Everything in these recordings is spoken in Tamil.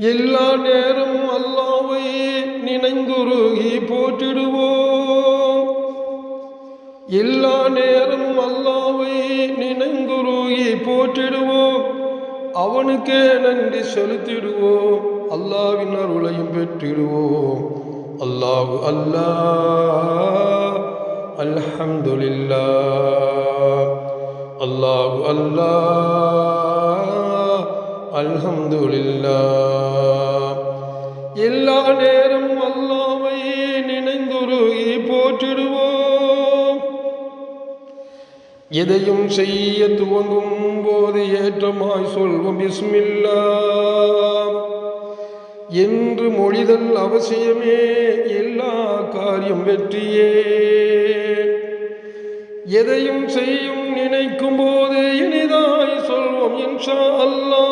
எல்லா நேரமும் அல்லாவை நினைந்துருகி போற்றிடுவோம். எல்லா நேரமும் அல்லாவை நினைந்துருகி போற்றிடுவோம். அவனுக்கே நன்றி செலுத்திடுவோம். அல்லாவின் அருளையும் பெற்றிடுவோம். அல்லாஹு அல்லாஹ் அல்ஹம்துலில்லா அல்லாஹு அல்லாஹ் அல்ஹம்துலில்லாஹ். எதையும் செய்ய துவங்கும் போது ஏற்றமாய் சொல்வோம் பிஸ்மில்லா! என்று மொழிதல் அவசியமே எல்லா காரியம் வெற்றியே. எதையும் செய்யும் நினைக்கும் போது இனிதாய் சொல்வோம் இன்ஷா அல்லா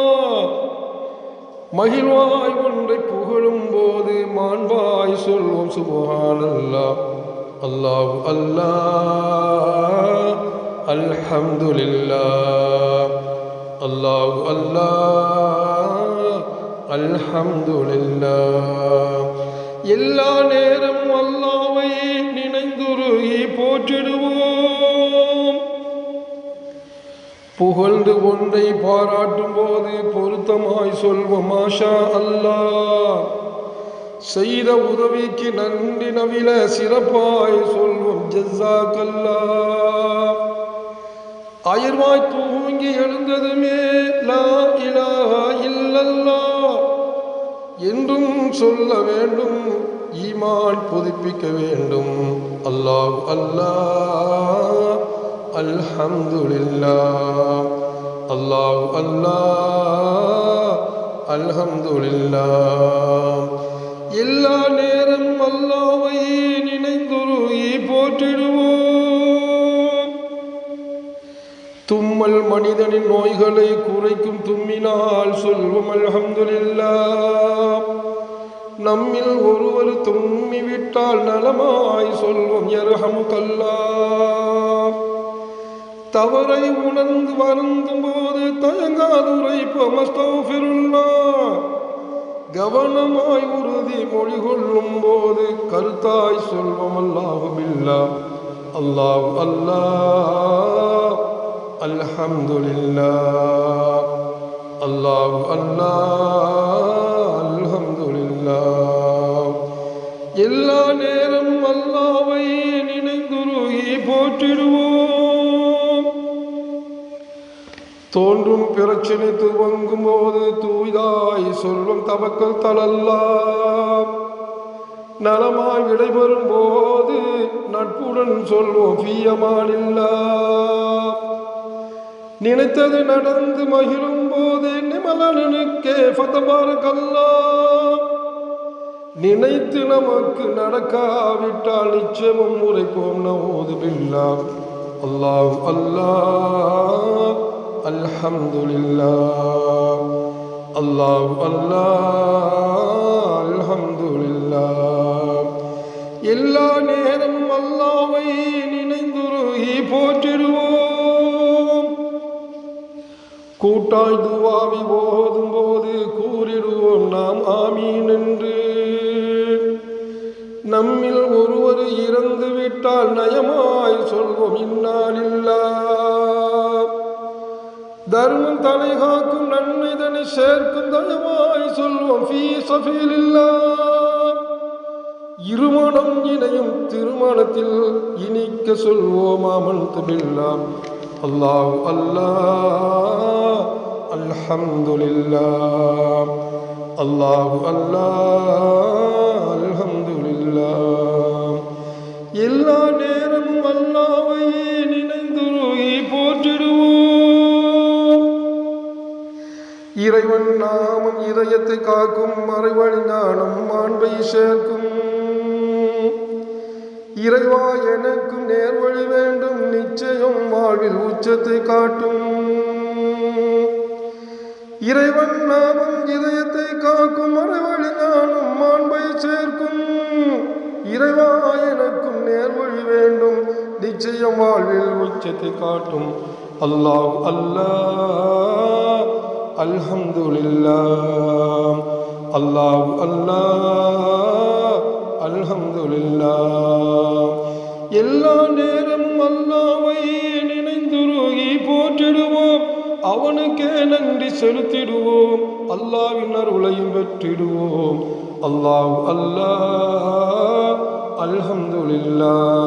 மகிழ்வாய் ஒன்றை புகழும் போது மாண்பாய் சொல்வோம் சுபஹான் அல்லாஹ் அல்லாஹ்! الحمد لله الله الله الحمد لله எல்லா நேரமும் அல்லாவை நினைந்துருகி போற்றிடுவோம் புகழ்ந்து ஒன்றை பாராட்டும் போது பொருத்தமாய் சொல்வோம் ஆஷா அல்லா செய்த உதவிக்கு நன்றி நவில சிறப்பாய் சொல்வோம் ஜஸாக்கல்லா அயர்வாய் தூங்கி எழுந்ததுமே லா இலாஹா இல்லல்லா என்றும் சொல்ல வேண்டும் ஈமான் புதுப்பிக்க வேண்டும். அல்லாஹ் அல்லாஹ் அல்ஹம்துலில்லாஹ். அல்லாஹ் அல்லாஹ் அல்ஹம்துலில்லாஹ். எல்லா நேரமும் அல்லாவை நினைந்துருகி போற்றிடுவோம். தும்மல் மனிதனின் நோய்களை குறைக்கும் தும்மினால் சொல்வோம் அல்ஹம்துலில்லாஹ். நம்மில் ஒருவர் தும்மி விட்டால் நலமாய் சொல்வோம் யர்ஹம் கல்லா தவறை உணர்ந்து வருந்தும் போது தயங்காதுரைப்போம் அஸ்தௌஃபிருல்லா கவனமாய் உறுதி மொழி கொள்ளும் போது கருத்தாய் சொல்வம் அல்லாஹுமில்லா. அல்லாஹ் அல்லாஹ். அல்லாஹ் அல்லாஹ் அல்ஹம்துலில்லாஹ் அல்லாஹ் அல்லாஹ் அல்ஹம்துலில்லாஹ் எல்லா நேரம் அல்லாவை நினைந்துருகி போற்றிடுவோம் தோன்றும் பிரச்சனை துவங்கும் போது தூய்தாய் சொல்லும் தவக்கல் தலல்லாம் நலமாய் விடைபெறும் போது நட்புடன் சொல்வோம் பியமானில்லா நினைத்தது நடந்து மகிழும் போது நிமலனுக்கே ஃபதபாரக்கல்லா நினைத்து நமக்கு நடக்காவிட்டால் நிச்சயமும் உரைப்போம் நவோது பில்லா. அல்லாஹ் அல்லாஹ் அல்ஹம்துலில்லா அல்லாஹ் அல்லாஹ் அல்ஹம்துலில்லா எல்லா நேரமும் அல்லாவை நினைந்துருகி போற்றிடுவோம். கூட்டாய் துவாவி போதும் போது கூறிடுவோம் நாம் ஆமீன் என்று. நம்மில் ஒருவர் இறந்து விட்டால் நயமாய் சொல்வோம் இன்னாலில்லா. தர்மம் தலை காக்கும் நன்மை தனி சேர்க்கும் தயமாய் சொல்வோம் ஃபீ சஃபீலில்லா. இருமணம் இணையும் திருமணத்தில் இனிக்க சொல்வோம் அமல் தமிழ்லாம் அல்லாஹ் அல்லாஹ். الحمد لله الله அல்லாஹ் அல்லாஹ் அல்ஹம்துலில்லாஹ். எல்லா நேரமும் அல்லாவை நினைந்துருகி போற்றிடுவோம். இறைவன் நாமம் இதயத்தை காக்கும் மறைவழி ஞானம் மாண்பை சேர்க்கும். இறைவா எனக்கும் நேர்வழி வேண்டும் நிச்சயம் வாழ்வில் உச்சத்தை காட்டும். இறைவன் நாமம் இதயத்தை காக்கும் மறைவழி ஞானம் மாண்பை சேர்க்கும் இறைவா எனக்கும் நேர்வழி வேண்டும் நிச்சயம் வாழ்வில் உச்சத்தை காட்டும் அல்லாஹ் அல்லாஹ் அல்ஹம்துலில்லாஹ் அல்லாஹ் அல்லாஹ் அல்ஹம்துலில்லாஹ் எல்லா நேரமும் அல்லாவை நினைந்துருகி போற்றிடுவோம் அவனுக்கே நன்றி செலுத்திடுவோம் அல்லாவின் அருளையும் பெற்றிடுவோம் அல்லாஹ் அல்லாஹ் அல்ஹம்துலில்லாஹ்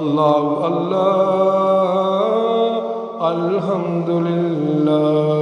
அல்லாஹ் அல்லாஹ் அல்ஹம்துலில்லாஹ்